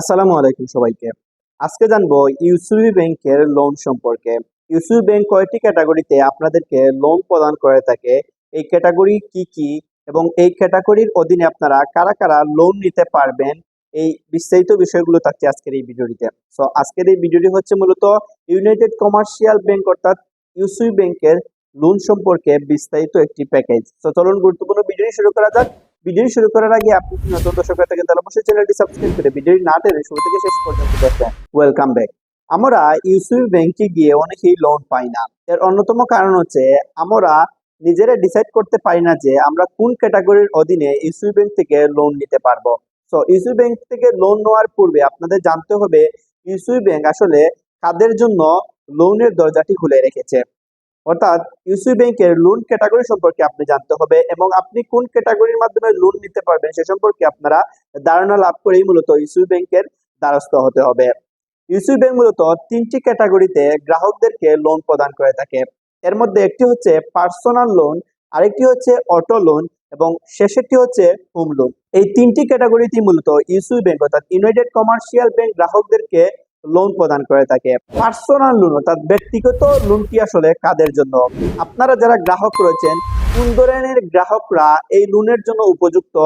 আসসালামু আলাইকুম সবাইকে। আজকে জানব ইউসিবি ব্যাংকের লোন সম্পর্কে। ইউসিবি ব্যাংক কয়টি ক্যাটাগরিতে আপনাদেরকে লোন প্রদান করে থাকে? এই ক্যাটাগরি কি কি? এবং এই ক্যাটাগরির অধীনে আপনারা কারা কারা লোন নিতে পারবেন? এই বিস্তারিত বিষয়গুলো থাকছে আজকের এই ভিডিওটিতে। সো আজকের এই ভিডিওটি হচ্ছে মূলত ইউনাইটেড কমার্শিয়াল ব্যাংক অর্থাৎ ইউসিবি ব্যাংকের লোন সম্পর্কে বিস্তারিত একটি প্যাকেজ তো চলুন গুরুত্বপূর্ণ ভিডিওটি শুরু করা যাক। ভিডিও শুরু করার আগে আপনি নতুন দর্শক হয়ে থাকেন, তাহলে অবশ্যই চ্যানেলটি সাবস্ক্রাইব করে ভিডিওটি না টেনে শুরু থেকে শেষ পর্যন্ত দেখবেন। ওয়েলকাম ব্যাক আমরা ইউসিবি ব্যাংকে গিয়ে অনেকেই লোন পাই না। এর অন্যতম কারণ হচ্ছে আমরা নিজেরা ডিসাইড করতে পারি না যে আমরা কোন ক্যাটাগরির অধীনে ইউসিবি ব্যাংক থেকে লোন নিতে পারব। সো ইউসিবি ব্যাংক থেকে লোন নেওয়ার পূর্বে আপনাদের জানতে হবে ইউসিবি ব্যাংক আসলে কাদের জন্য লোনের দরজাটি খুলে রেখেছে। অর্থাৎ ইউসি ব্যাংকের লোন ক্যাটাগরি সম্পর্কে আপনি জানতে হবে এবং আপনি কোন ক্যাটাগরির মাধ্যমে লোন নিতে পারবেন সে সম্পর্কে আপনারা ধারণা লাভ করেই মূলত ইউসি ব্যাংকের দ্বারস্থ হতে হবে। ইউসি ব্যাংক মূলত তিনটি ক্যাটাগরিতে গ্রাহকদেরকে লোন প্রদান করে থাকে। এর মধ্যে একটি হচ্ছে পার্সোনাল লোন আরেকটি হচ্ছে অটো লোন এবং শেষেরটি হচ্ছে হোম লোন এই তিনটি ক্যাটাগরিতে মূলত ইউসি ব্যাংক অর্থাৎ ইউনাইটেড কমার্শিয়াল ব্যাংক গ্রাহকদেরকে লোন প্রদান করে থাকে। পার্সোনাল লোন অর্থাৎ ব্যক্তিগত লোনটি আসলে কাদের জন্য? আপনারা যারা গ্রাহক রয়েছেন, কোন ধরনের গ্রাহকরা এই লোনের জন্য উপযুক্ত?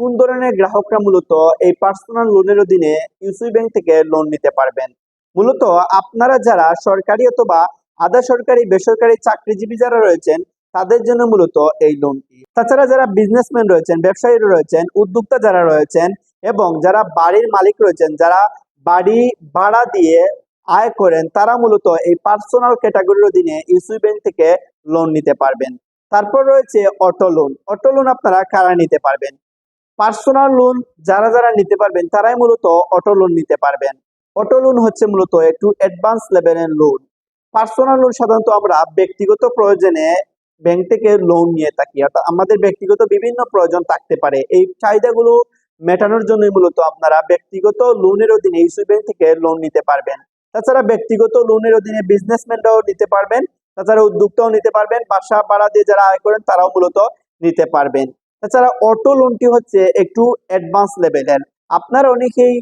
কোন ধরনের গ্রাহকরা মূলত এই পার্সোনাল লোনের অধীনে ইউসি ব্যাংক থেকে লোন নিতে পারবেন? মূলত আপনারা যারা সরকারি অথবা আধা সরকারি, বেসরকারি চাকরিজীবী যারা রয়েছেন, তাদের জন্য মূলত এই লোনটি তাছাড়া যারা বিজনেসম্যান রয়েছেন ব্যবসায়ী রয়েছেন, উদ্যোক্তা যারা রয়েছেন এবং যারা বাড়ির মালিক রয়েছেন, যারা বাড়ি ভাড়া দিয়ে আয় করেন, তারা মূলত এই পার্সোনাল ক্যাটাগরির অধীনে ইউসি ব্যাংক থেকে লোন নিতে পারবেন। তারপর রয়েছে অটো লোন অটো লোন আপনারা কারা নিতে পারবেন? পার্সোনাল লোন যারা যারা নিতে পারবেন, তারাই মূলত অটো লোন নিতে পারবেন। অটো লোন হচ্ছে মূলত একটু অ্যাডভান্স লেভেলের লোন পার্সোনাল লোন সাধারণত আমরা ব্যক্তিগত প্রয়োজনে ব্যাংক থেকে লোন নিয়ে থাকি। অর্থাৎ আমাদের ব্যক্তিগত বিভিন্ন প্রয়োজন থাকতে পারে। এই চাহিদাগুলো মেটানোর জন্য মূলত আপনারা ব্যক্তিগত লোনের অধীনে ইস্যু ব্যাংক থেকে লোন নিতে পারবেন। তাছাড়া ব্যক্তিগত লোনের অধীনে বিজনেসম্যানরাও নিতে পারবেন, তাছাড়া উদ্যোক্তাও নিতে পারবেন, বাসা ভাড়া দিয়ে যারা আয় করেন তারাও মূলত নিতে পারবেন। তাছাড়া অটো লোনটি হচ্ছে একটু অ্যাডভান্স লেভেলের আপনারা অনেকেই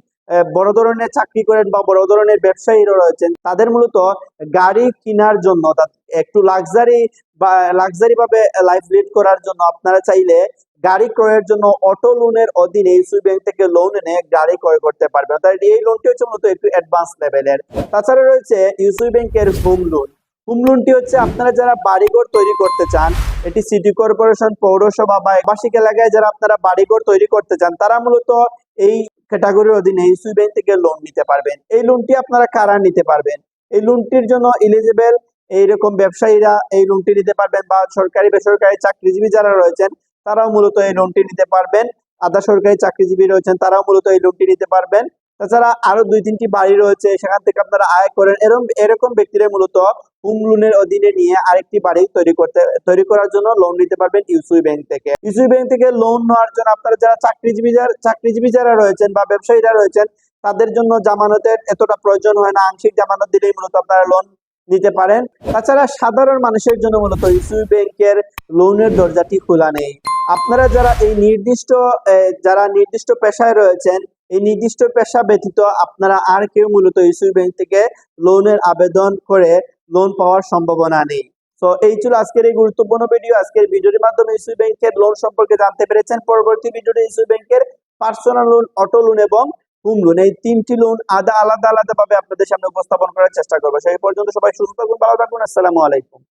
বড় ধরনের চাকরি করেন বা বড় ধরনের ব্যবসায়ীরা রয়েছেন, তাদের মূলত গাড়ি কেনার জন্য একটু লাক্সারি বা লাক্সারি ভাবে লাইফ লিড করার জন্য আপনারা চাইলে গাড়ি ক্রয়ের জন্য অটো লোনের অধীনে ইউসি ব্যাংক থেকে লোন এনে গাড়ি ক্রয় করতে পারবেন অর্থাৎ এই লোনটি হচ্ছে মূলত একটু অ্যাডভান্স লেভেলের তাছাড়া রয়েছে ইউসি ব্যাংকের হোম লোন হোম লোনটি হচ্ছে আপনারা যারা বাড়িঘর তৈরি করতে চান, এটি সিটি কর্পোরেশন পৌরসভা বা বার্ষিক এলাকায় যারা আপনারা বাড়িঘর তৈরি করতে চান, তারা মূলত এই ক্যাটাগরির অধীনে ইউসি ব্যাংক থেকে লোন নিতে পারবেন। এই লোনটি আপনারা কারা নিতে পারবেন? এই লোনটির জন্য ইলিজিবল এইরকম ব্যবসায়ীরা এই লোনটি নিতে পারবেন বা সরকারি, বেসরকারি চাকরিজীবী যারা রয়েছেন তারাও মূলত এই লোনটি নিতে পারবেন। আধা সরকারি চাকরিজীবী রয়েছেন, তারাও মূলত এই লোনটি নিতে পারবেন। তাছাড়া আরও দুই তিনটি বাড়ি রয়েছে, সেখান থেকে আপনারা আয় করেন। এরকম এরকম ব্যক্তিরা মূলত হোম লোনের অধীনে নিয়ে আরেকটি বাড়ি তৈরি করতে, তৈরি করার জন্য লোন নিতে পারবেন ইউসুই ব্যাংক থেকে। ইউসুই ব্যাংক থেকে লোন নেওয়ার জন্য আপনারা যারা চাকরিজীবী যারা চাকরিজীবী যারা রয়েছেন বা ব্যবসায়ীরা রয়েছেন, তাদের জন্য জামানতের এতটা প্রয়োজন হয় না। আংশিক জামানত দিলেই মূলত আপনারা লোন নিতে পারেন। তাছাড়া সাধারণ মানুষের জন্য মূলত ইউসুই ব্যাংকের লোনের দরজাটি খোলা নেই। আপনারা যারা এই নির্দিষ্ট যারা নির্দিষ্ট পেশায় রয়েছেন, এই নির্দিষ্ট পেশা ব্যতীত আপনারা আর কেউ মূলত ইসুই ব্যাংক থেকে লোনের আবেদন করে লোন পাওয়ার সম্ভাবনা নেই। তো এই ছিল আজকের এই গুরুত্বপূর্ণ ভিডিও আজকের ভিডিওর মাধ্যমে ইসুই ব্যাংকের লোন সম্পর্কে জানতে পেরেছেন। পরবর্তী ভিডিওতে ইসুই ব্যাংকের পার্সোনাল লোন অটো লোন এবং হোম লোন এই তিনটি লোন আদা, আলাদা আলাদা ভাবে আপনাদের সামনে উপস্থাপন করার চেষ্টা করব। সেই পর্যন্ত সবাই সুস্থ থাকুন, ভালো থাকুন। আসসালামু আলাইকুম।